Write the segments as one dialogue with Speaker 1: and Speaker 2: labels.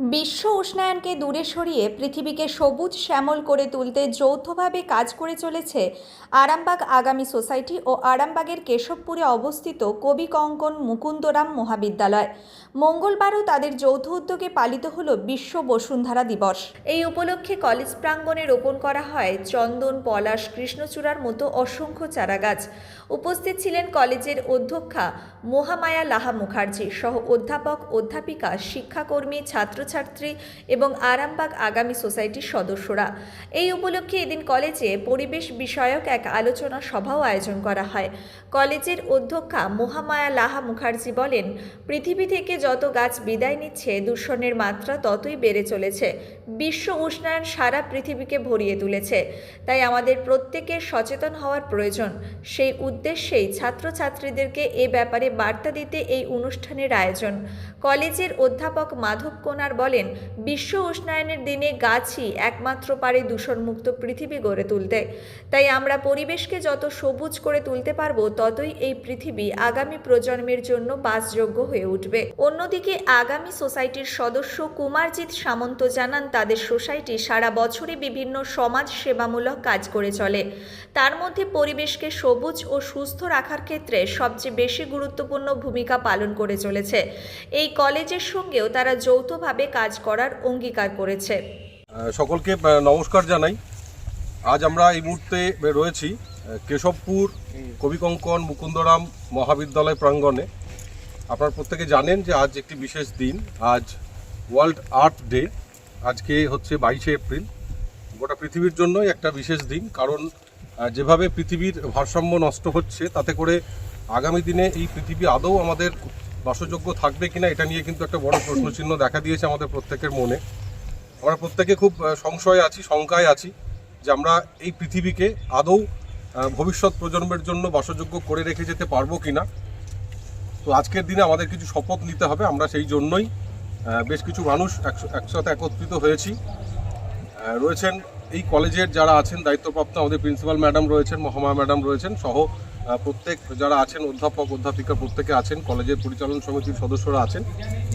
Speaker 1: বিশ্ব উষ্ণায়নকে দূরে সরিয়ে পৃথিবীকে সবুজ শ্যামল করে তুলতে যৌথভাবে কাজ করে চলেছে আরামবাগ আগামী সোসাইটি ও আরামবাগের কেশবপুরে অবস্থিত কবি কঙ্কন মুকুন্দরাম মহাবিদ্যালয়। মঙ্গলবারও তাদের যৌথ উদ্যোগে পালিত হল বিশ্ব বসুন্ধরা দিবস। এই উপলক্ষে কলেজ প্রাঙ্গণে রোপণ করা হয় চন্দন, পলাশ, কৃষ্ণচূড়ার মতো অসংখ্য চারাগাছ। উপস্থিত ছিলেন কলেজের অধ্যক্ষা মহামায়া লাহা মুখার্জি সহ অধ্যাপক, অধ্যাপিকা, শিক্ষাকর্মী ছাত্রছাত্রী এবং আরামবাগ আগামী সোসাইটির সদস্যরা। এই উপলক্ষে এদিন কলেজে পরিবেশ বিষয়ক এক আলোচনা সভাও আয়োজন করা হয়। কলেজের অধ্যক্ষা মহামায়া লাহা মুখার্জি বলেন, পৃথিবী থেকে যত গাছ বিদায় নিচ্ছে, দূষণের মাত্রা ততই বেড়ে চলেছে। বিশ্ব উষ্ণায়ন সারা পৃথিবীকে ভরিয়ে তুলেছে। তাই আমাদের প্রত্যেকের সচেতন হওয়ার প্রয়োজন। সেই উদ্দেশ্যেই ছাত্রছাত্রীদেরকে এ ব্যাপারে বার্তা দিতে এই অনুষ্ঠানের আয়োজন। কলেজের অধ্যাপক মাধব কোনার বলেন, বিশ্ব উষ্ণায়নের দিনে গাছই একমাত্র পারে দূষণমুক্ত পৃথিবী গড়ে তুলতে। তাই আমরা পরিবেশকে যত সবুজ করে তুলতে পারব, ততই এই পৃথিবী আগামী প্রজন্মের জন্য বাসযোগ্য হয়ে উঠবে। অন্যদিকে আগামী সোসাইটির সদস্য কুমারজিৎ সামন্ত জানান, তাদের সোসাইটি সারা বছরই বিভিন্ন সমাজ সেবামূলক কাজ করে চলে। তার মধ্যে পরিবেশকে সবুজ ও সুস্থ রাখার ক্ষেত্রে সবচেয়ে বেশি গুরুত্বপূর্ণ ভূমিকা পালন করে চলেছে। এই কলেজের সঙ্গেও তারা যৌথভাবে কাজ করার অঙ্গীকার করেছে।
Speaker 2: সকলকে নমস্কার জানাই। আজ আমরা এই মুহূর্তে রয়েছি কেশবপুর কবিকঙ্কন মুকুন্দরাম মহাবিদ্যালয় প্রাঙ্গণে। আপনারা প্রত্যেকে জানেন যে আজ একটি বিশেষ দিন, আজ ওয়ার্ল্ড আর্থ ডে, আজকে হচ্ছে বাইশে এপ্রিল। গোটা পৃথিবীর জন্যই একটা বিশেষ দিন, কারণ যেভাবে পৃথিবীর ভারসাম্য নষ্ট হচ্ছে, তাতে করে আগামী দিনে এই পৃথিবী আদৌ আমাদের বাসযোগ্য থাকবে কিনা এটা নিয়ে কিন্তু একটা বড় প্রশ্নচিহ্ন দেখা দিয়েছে আমাদের প্রত্যেকের মনে। আমরা প্রত্যেকে খুব সংশয়ে আছি, শঙ্কায় আছি যে আমরা এই পৃথিবীকে আদৌ ভবিষ্যৎ প্রজন্মের জন্য বাসযোগ্য করে রেখে যেতে পারব কিনা। তো আজকের দিনে আমাদের কিছু শপথ নিতে হবে, আমরা সেই জন্যই বেশ কিছু মানুষ একস- একসাথে একত্রিত হয়েছি। রয়েছেন এই কলেজের যারা আছেন, দায়িত্বপ্রাপ্ত আমাদের প্রিন্সিপাল ম্যাডাম রয়েছেন মহামায়া ম্যাডাম রয়েছেন, সহ প্রত্যেক যারা আছেন, অধ্যাপক, অধ্যাপিকা প্রত্যেকে আছেন, কলেজের পরিচালন সমিতির সদস্যরা আছেন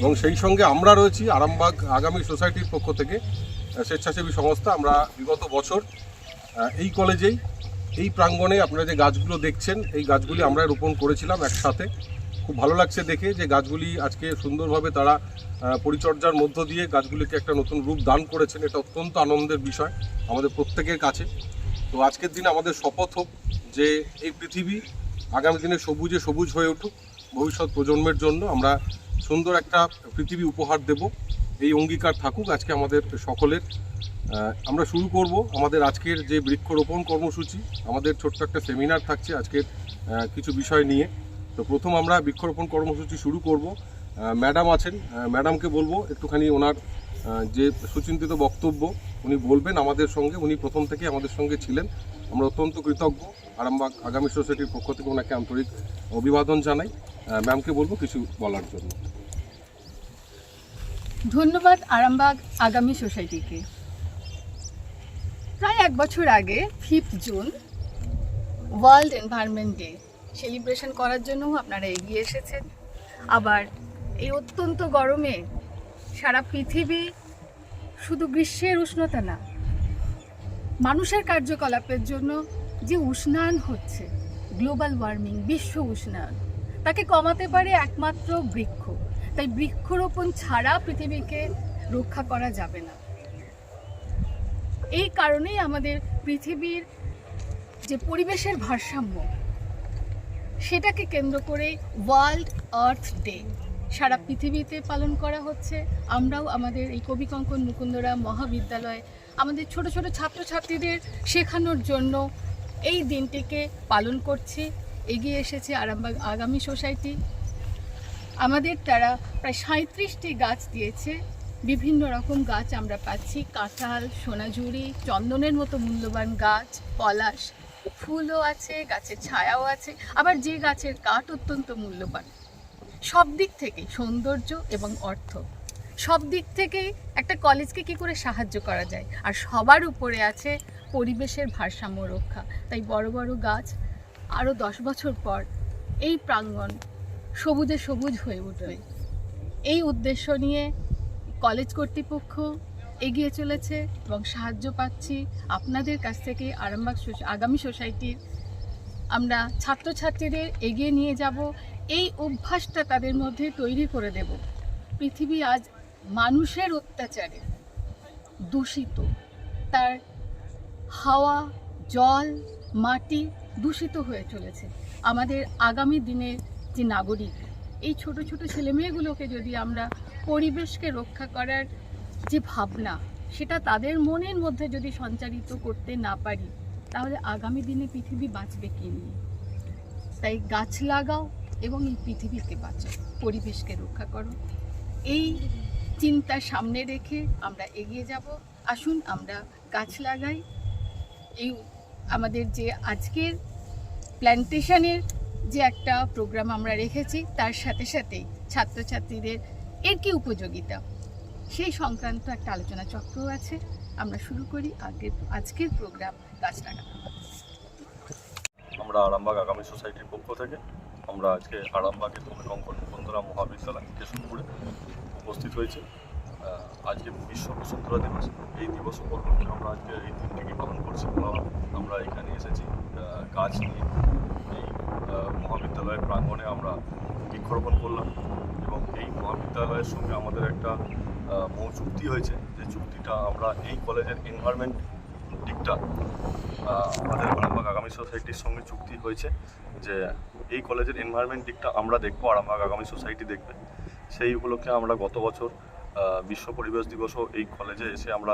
Speaker 2: এবং সেই সঙ্গে আমরা রয়েছি আরামবাগ আগামী সোসাইটির পক্ষ থেকে স্বেচ্ছাসেবী সংস্থা। আমরা বিগত বছর এই কলেজেই, এই প্রাঙ্গণে আপনারা যে গাছগুলো দেখছেন, এই গাছগুলি আমরা রোপণ করেছিলাম একসাথে। খুব ভালো লাগছে দেখে যে গাছগুলি আজকে সুন্দরভাবে তারা পরিচর্যার মধ্য দিয়ে গাছগুলিকে একটা নতুন রূপ দান করেছেন। এটা অত্যন্ত আনন্দের বিষয় আমাদের প্রত্যেকের কাছে। তো আজকের দিনে আমাদের শপথ হোক। যে এই পৃথিবী আগামী দিনে সবুজে সবুজ হয়ে উঠুক, ভবিষ্যৎ প্রজন্মের জন্য আমরা সুন্দর একটা পৃথিবী উপহার দেব। এই অঙ্গীকার থাকুক আজকে আমাদের সকলের। আমরা শুরু করব আমাদের আজকের যে বৃক্ষরোপণ কর্মসূচি। আমাদের ছোট্ট একটা সেমিনার থাকছে আজকের কিছু বিষয় নিয়ে। তো প্রথম আমরা বৃক্ষরোপণ কর্মসূচি শুরু করব। ম্যাডাম আছেন। ম্যাডামকে বলব একটুখানি ওনার যে সুচিন্তিত বক্তব্য উনি বলবেন আমাদের সঙ্গে। উনি প্রথম থেকে আমাদের সঙ্গে ছিলেন। আমরা অত্যন্ত কৃতজ্ঞ। আরামবাগ আগামী সোসাইটির পক্ষ থেকে ওনাকে আন্তরিক অভিবাদন জানাই। ম্যামকে বলব কিছু বলার জন্য।
Speaker 3: ধন্যবাদ আরামবাগ আগামী সোসাইটিকে। প্রায় এক বছর আগে fifth June, world environment day celebration করার জন্যও আপনারা এগিয়ে এসেছেন। আবার এই অত্যন্ত গরমে সারা পৃথিবী শুধু গ্রীষ্মের উষ্ণতা না মানুষের কার্যকলাপের জন্য যে উষ্ণায়ন হচ্ছে গ্লোবাল ওয়ার্মিং বিশ্ব উষ্ণায়ন, তাকে কমাতে পারে একমাত্র বৃক্ষ। তাই বৃক্ষরোপণ ছাড়া পৃথিবীকে রক্ষা করা যাবে না। এই কারণেই আমাদের পৃথিবীর যে পরিবেশের ভারসাম্য, সেটাকে কেন্দ্র করে ওয়ার্ল্ড আর্থ ডে সারা পৃথিবীতে পালন করা হচ্ছে। আমরাও আমাদের এই কবিকঙ্কন মুকুন্দরা মহাবিদ্যালয় আমাদের ছোট ছোট ছাত্রছাত্রীদের শেখানোর জন্য এই দিনটিকে পালন করছি। এগিয়ে এসেছে আরামবাগ আগামী সোসাইটি। আমাদের তারা প্রায় সাঁত্রিশটি গাছ দিয়েছে। বিভিন্ন রকম গাছ আমরা পাচ্ছি। কাঁঠাল, সোনাঝুরি, চন্দনের মতো মূল্যবান গাছ, পলাশ, ফুলও আছে, গাছের ছায়াও আছে। আবার যে গাছের কাঠ অত্যন্ত মূল্যবান। সব দিক থেকে সৌন্দর্য এবং অর্থ। সব দিক থেকেই একটা কলেজকে কি করে সাহায্য করা যায়? আর সবার উপরে আছে পরিবেশের ভারসাম্য রক্ষা। তাই বড় বড় গাছ আরও দশ বছর পর এই প্রাঙ্গণ সবুজে সবুজ হয়ে উঠবে। এই উদ্দেশ্য নিয়ে কলেজ কর্তৃপক্ষ এগিয়ে চলেছে এবং সাহায্য পাচ্ছি আপনাদের কাছ থেকে আরামবাগ আগামী সোসাইটির আমরা ছাত্রছাত্রীদের এগিয়ে নিয়ে যাব। এই অভ্যাসটা তাদের মধ্যে তৈরি করে দেব। পৃথিবী আজ মানুষের অত্যাচারে দূষিত। তার হাওয়া, জল, মাটি দূষিত হয়ে চলেছে। আমাদের আগামী দিনের যে নাগরিক, এই ছোট ছোট ছেলেমেয়েগুলোকে যদি আমরা পরিবেশকে রক্ষা করার যে ভাবনা, সেটা তাদের মনের মধ্যে যদি সঞ্চারিত করতে না পারি, তাহলে আগামী দিনে পৃথিবী বাঁচবে কি নিয়ে? তাই গাছ লাগাও এবং এই পৃথিবীকে বাঁচাও, পরিবেশকে রক্ষা করো। এই চিন্তা সামনে রেখে আমরা এগিয়ে যাব। আসুন আমরা গাছ লাগাই। এই আমাদের যে আজকের প্ল্যান্টেশনের যে একটা প্রোগ্রাম আমরা রেখেছি, তার সাথে সাথেই ছাত্রছাত্রীদের এর কি উপযোগিতা? সেই সংক্রান্ত একটা আলোচনা চক্রও আছে। আমরা শুরু করি আগের আজকের প্রোগ্রাম গাছ লাগানো।
Speaker 4: আমরা আরামবাগ আগামী সোসাইটির পক্ষ থেকে আমরা আজকে আরামবাগের কঙ্কন বন্ধুরা মহাবিদ্যালয়, কেশবপুরে উপস্থিত হয়েছে। আজকে বিশ্ব বসুন্ধরা দিবস। এই দিবস উপলক্ষে আমরা আজকে এই দিনটিকে পালন করছি আমরা এখানে এসেছি গাছ নিয়ে। এই মহাবিদ্যালয়ের প্রাঙ্গণে আমরা বৃক্ষরোপণ করলাম এবং এই মহাবিদ্যালয়ের সঙ্গে আমাদের একটা মৌ চুক্তি হয়েছে। যে চুক্তিটা আমরা এই কলেজের এনভায়রনমেন্ট দিকটা আমাদের আরামবাগ আগামী সোসাইটির সঙ্গে চুক্তি হয়েছে যে এই কলেজের এনভায়রনমেন্ট দিকটা আমরা দেখব, আরামবাগ আগামী সোসাইটি দেখবে। সেই উপলক্ষে আমরা গত বছর বিশ্ব পরিবেশ দিবসও এই কলেজে এসে আমরা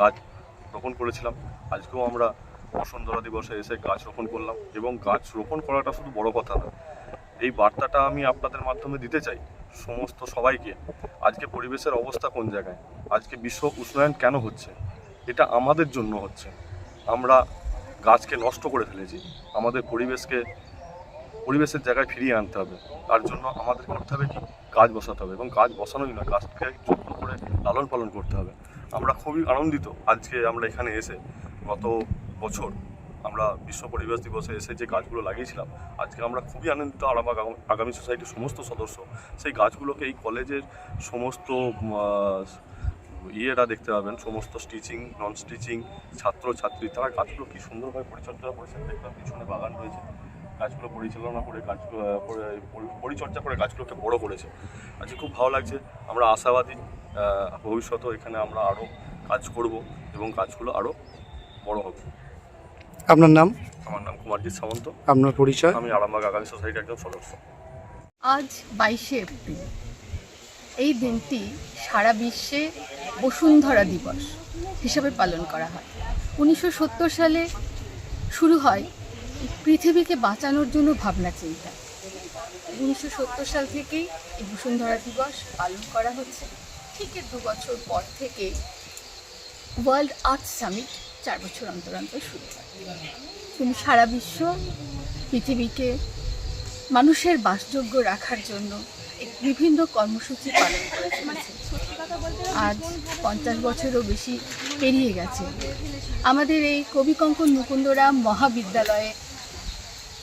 Speaker 4: গাছ রোপণ করেছিলাম। আজকেও আমরা বসুন্ধরা দিবসে এসে গাছ রোপণ করলাম এবং গাছ রোপণ করাটা শুধু বড় কথা না, এই বার্তাটা আমি আপনাদের মাধ্যমে দিতে চাই সমস্ত সবাইকে। আজকে পরিবেশের অবস্থা কোন জায়গায়? আজকে বিশ্ব উষ্ণায়ন কেন হচ্ছে? এটা আমাদের জন্য হচ্ছে। আমরা গাছকে নষ্ট করে ফেলেছি। আমাদের পরিবেশকে, পরিবেশের জায়গায় ফিরিয়ে আনতে হবে। তার জন্য আমাদের করতে হবে কি? গাছ বসাতে হবে এবং গাছ বসানোই না গাছকে যত্ন করে লালন পালন করতে হবে। আমরা খুবই আনন্দিত আজকে আমরা এখানে এসে গত বছর আমরা বিশ্ব পরিবেশ দিবসে এসে যে গাছগুলো লাগিয়েছিলাম, আজকে আমরা খুবই আনন্দিত আরামবাগ আগাম- সোসাইটির সমস্ত সদস্য, সেই গাছগুলোকে এই কলেজের সমস্ত ইয়েরা দেখতে পাবেন, সমস্ত স্টিচিং নন স্টিচিং ছাত্র ছাত্রী তারা গাছগুলো কী সুন্দরভাবে পরিচর্যা করেছেন দেখলাম, পিছনে বাগান রয়েছে। গাছগুলো পরিচালনা করে গাছ পরিচর্যা করে গাছগুলোকে বড় করেছে। আজকে খুব ভালো লাগছে। আমরা আশাবাদী ভবিষ্যতেও এখানে আমরা আরও কাজ করব এবং গাছগুলো আরও বড় হবে।
Speaker 5: আপনার নাম?
Speaker 4: আমার নাম কুমারজিৎ সামন্ত।
Speaker 5: আপনার পরিচয়?
Speaker 4: আমি আরামবাগ আগামী সোসাইটির একজন সদস্য।
Speaker 3: আজ বাইশে এপ্রিল। এই দিনটি সারা বিশ্বে বসুন্ধরা দিবস হিসাবে পালন করা হয়। উনিশশো সত্তর সালে শুরু হয় পৃথিবীকে বাঁচানোর জন্য ভাবনা চিন্তা। উনিশশো সত্তর সাল থেকেই এই বসুন্ধরা দিবস পালন করা হচ্ছে। ঠিক দু বছর পর থেকে ওয়ার্ল্ড আর্থ সামিট চার বছর অন্তর অন্তর শুরু হয়। কিন্তু সারা বিশ্ব পৃথিবীকে মানুষের বাসযোগ্য রাখার জন্য বিভিন্ন কর্মসূচি পালন করে আজ পঞ্চাশ বছরও বেশি পেরিয়ে গেছে। আমাদের এই কবিকঙ্কন মুকুন্দরাম মহাবিদ্যালয়ে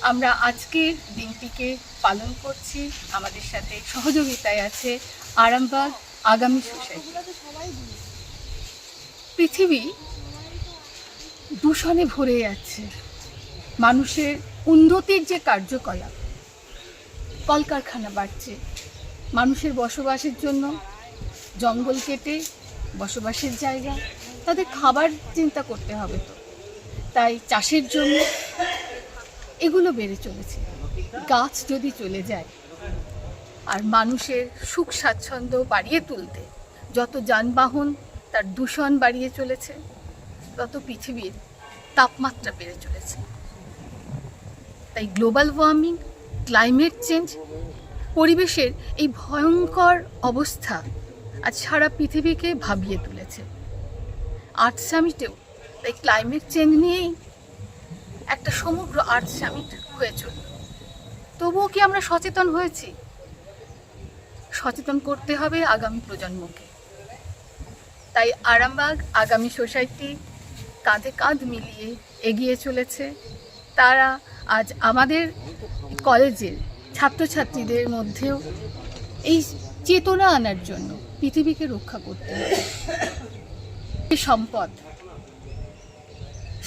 Speaker 3: আমরা আজকের দিনটিকে পালন করছি। আমাদের সাথে সহযোগিতায় আছে আরামবাগ আগামী সোসাইটি পৃথিবী দূষণে ভরে যাচ্ছে। মানুষের উন্নতির যে কার্যকলাপ, কলকারখানা বাড়ছে। মানুষের বসবাসের জন্য জঙ্গল কেটে বসবাসের জায়গা, তাদের খাবার চিন্তা করতে হবে তো। তাই চাষের জন্য এগুলো বেড়ে চলেছে। গাছ যদি চলে যায় আর মানুষের সুখ স্বাচ্ছন্দ্য বাড়িয়ে তুলতে যত যানবাহন তার দূষণ বাড়িয়ে চলেছে, তত পৃথিবীর তাপমাত্রা বেড়ে চলেছে। তাই গ্লোবাল ওয়ার্মিং, ক্লাইমেট চেঞ্জ, পরিবেশের এই ভয়ঙ্কর অবস্থা আজ সারা পৃথিবীকে ভাবিয়ে তুলেছে। আর্থ সামিটেও তাই ক্লাইমেট চেঞ্জ নিয়েই একটা সমগ্র আর্থ সামিট হয়ে চলল। তবুও কি আমরা সচেতন হয়েছি? সচেতন করতে হবে আগামী প্রজন্মকে। তাই আরামবাগ, আগামী সোসাইটি কাঁধে কাঁধ মিলিয়ে এগিয়ে চলেছে। তারা আজ আমাদের কলেজের ছাত্রছাত্রীদের মধ্যেও এই চেতনা আনার জন্য পৃথিবীকে রক্ষা করতে। সম্পদ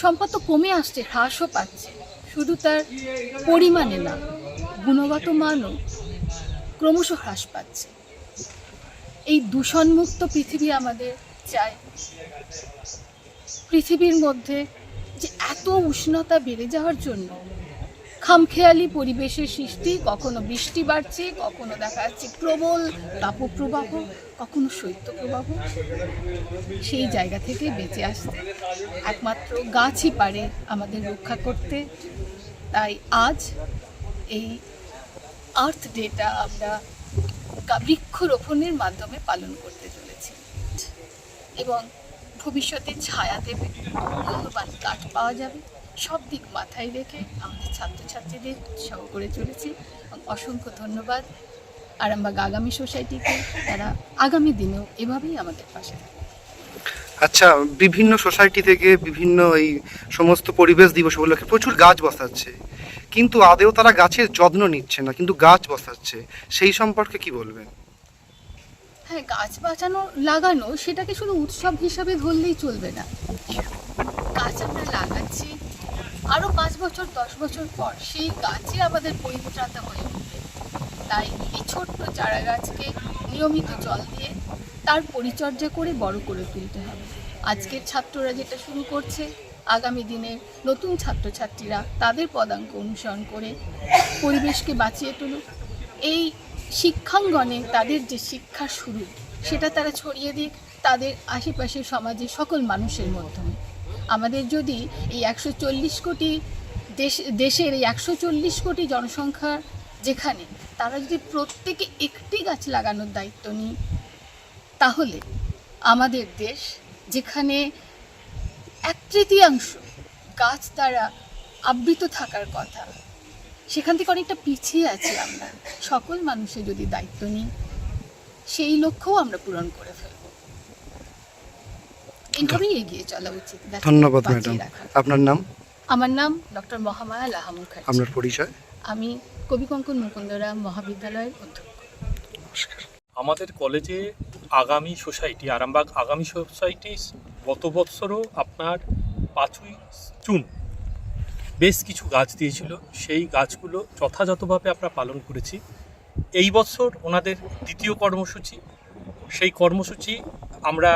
Speaker 3: সম্পদ তো কমে আসছে, হ্রাসও পাচ্ছে। শুধু তার পরিমাণে না, গুণগত মানও ক্রমশ হ্রাস পাচ্ছে। এই দূষণমুক্ত পৃথিবী আমাদের চাই। পৃথিবীর মধ্যে যে এত উষ্ণতা বেড়ে যাওয়ার জন্য খামখেয়ালি পরিবেশের সৃষ্টি, কখনো বৃষ্টি বাড়ছে, কখনো দেখা যাচ্ছে প্রবল তাপপ্রবাহ, কখনো শৈত্যপ্রবাহ। সেই জায়গা থেকে বেঁচে আসতে একমাত্র গাছই পারে আমাদের রক্ষা করতে। তাই আজ এই আর্থ ডেটা আমরা বৃক্ষরোপণের মাধ্যমে পালন করতে চলেছি। এবং ভবিষ্যতে ছায়া দেবে মূল্যবান কাঠ পাওয়া যাবে। সব দিক মাথায় রেখে আমাদের ছাত্রছাত্রীদের উৎসাহ করে চলেছি। এবং অসংখ্য ধন্যবাদ। আরামবাগ আগামী সোসাইটিকে তারা আগামী দিনেও এভাবেই আমাদের পাশে
Speaker 5: আচ্ছা বিভিন্ন সোসাইটি থেকে বিভিন্ন এই সমস্ত পরিবেশ দিবস উপলক্ষে প্রচুর গাছ বসাচ্ছে কিন্তু আদেও তারা গাছের যত্ন নিচ্ছে না কিন্তু গাছ বসাচ্ছে। সেই সম্পর্কে কি বলবেন?
Speaker 3: হ্যাঁ গাছ বাঁচানো লাগানো সেটাকে শুধু উৎসব হিসাবে ধরলেই চলবে না। গাছ আমরা লাগাচ্ছি আরও পাঁচ বছর, দশ বছর পর সেই গাছই আমাদের পরিত্রাতা হয়ে উঠবে। তাই এই ছোট্ট চারা গাছকে নিয়মিত জল দিয়ে তার পরিচর্যা করে বড় করে তুলতে হবে। আজকের ছাত্ররা যেটা শুরু করছে, আগামী দিনের নতুন ছাত্রছাত্রীরা তাদের পদাঙ্ক অনুসরণ করে পরিবেশকে বাঁচিয়ে তুলুক। এই শিক্ষাঙ্গনে তাদের যে শিক্ষা শুরু, সেটা তারা ছড়িয়ে দিক, তাদের আশেপাশের সমাজের সকল মানুষের মাধ্যমে আমাদের যদি এই একশো চল্লিশ কোটি দেশ, দেশের এই একশো চল্লিশ কোটি জনসংখ্যা যেখানে, তারা যদি প্রত্যেকে একটি গাছ লাগানোর দায়িত্ব নিই, তাহলে আমাদের দেশ যেখানে এক তৃতীয়াংশ গাছ দ্বারা আবৃত থাকার কথা, সেখান থেকে অনেকটা পিছিয়ে আছি আমরা। সকল মানুষের যদি দায়িত্ব নিই, সেই লক্ষ্যও আমরা পূরণ করে ফেলব। এইভাবেই এগিয়ে চলা উচিত।
Speaker 5: ধন্যবাদ ম্যাডাম। আপনার নাম?
Speaker 3: আমার নাম ডক্টর মহামায়া লাহা মুখার্জি
Speaker 5: আপনার পরিচয়?
Speaker 3: আমি কবিকঙ্কন মুকুন্দরাম মহাবিদ্যালয়ের অধ্যক্ষ।
Speaker 5: নমস্কার।
Speaker 6: আমাদের কলেজে আগামী সোসাইটি আরামবাগ আগামী সোসাইটি গত বৎসরও আপনার পাঁচই জুন বেশ কিছু গাছ দিয়েছিল। সেই গাছগুলো যথাযথভাবে আমরা পালন করেছি। এই বছর ওনাদের দ্বিতীয় কর্মসূচি। সেই কর্মসূচি আমরা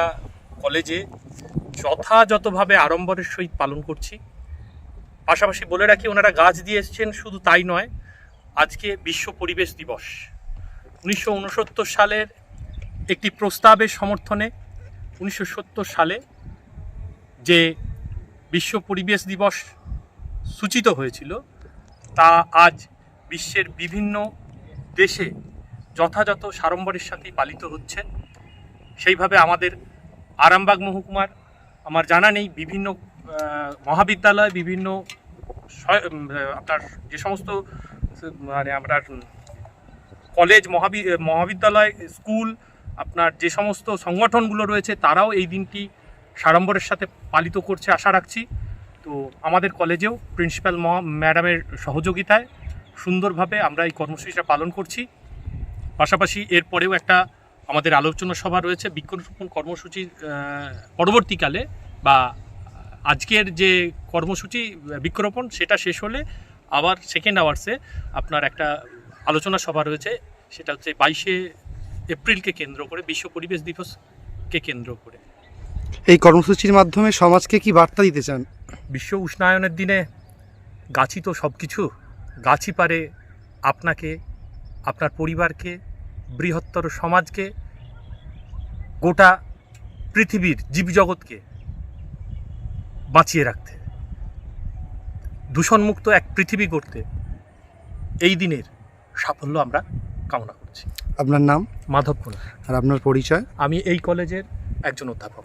Speaker 6: কলেজে যথাযথভাবে আড়ম্বরের সহিত পালন করছি। পাশাপাশি বলে রাখি, ওনারা গাছ দিয়ে এসছেন, শুধু তাই নয়, আজকে বিশ্ব পরিবেশ দিবস। উনিশশো উনসত্তর সালের একটি প্রস্তাবের সমর্থনে উনিশশো সত্তর সালে যে বিশ্ব পরিবেশ দিবস সূচিত হয়েছিল, তা আজ বিশ্বের বিভিন্ন দেশে যথাযথ সাড়ম্বরের সাথেই পালিত হচ্ছে। সেইভাবে আমাদের আরামবাগ মহকুমার আমার জানা নেই, বিভিন্ন মহাবিদ্যালয়, বিভিন্ন আপনার যে সমস্ত মানে আমরা কলেজ, মহাবি, মহাবিদ্যালয়, স্কুল, আপনার যে সমস্ত সংগঠনগুলো রয়েছে, তারাও এই দিনটি সাড়ম্বরের সাথে পালিত করছে আশা রাখছি। তো আমাদের কলেজেও প্রিন্সিপাল ম্যাডামের সহযোগিতায় সুন্দরভাবে আমরা এই কর্মসূচিটা পালন করছি। পাশাপাশি এরপরেও একটা আমাদের আলোচনা সভা রয়েছে বৃক্ষরোপণ কর্মসূচির পরবর্তীকালে বা আজকের যে কর্মসূচি বৃক্ষরোপণ সেটা শেষ হলে আবার সেকেন্ড আওয়ার্সে আপনার একটা আলোচনা সভা রয়েছে সেটা হচ্ছে বাইশে এপ্রিলকে কেন্দ্র করে বিশ্ব পরিবেশ দিবসকে কেন্দ্র করে।
Speaker 5: এই কর্মসূচির মাধ্যমে সমাজকে কি বার্তা দিতে চান?
Speaker 6: বিশ্ব উষ্ণায়নের দিনে গাছই তো সব কিছু গাছই পারে আপনাকে আপনার পরিবারকে বৃহত্তর সমাজকে গোটা পৃথিবীর জীবজগৎকে বাঁচিয়ে রাখতে দূষণমুক্ত এক পৃথিবী করতে এই দিনের সাফল্য আমরা কামনা করছি।
Speaker 5: আপনার নাম?
Speaker 6: মাধব কুমার।
Speaker 5: আর আপনার পরিচয়?
Speaker 6: আমি এই কলেজের একজন অধ্যাপক।